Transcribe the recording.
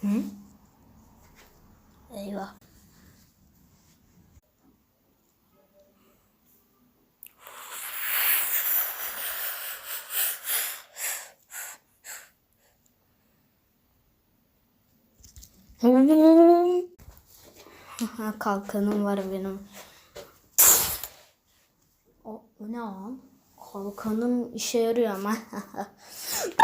Hı? Eyvah. Kalkanım var benim. O, ne lan? Kalkanım işe yarıyor ama.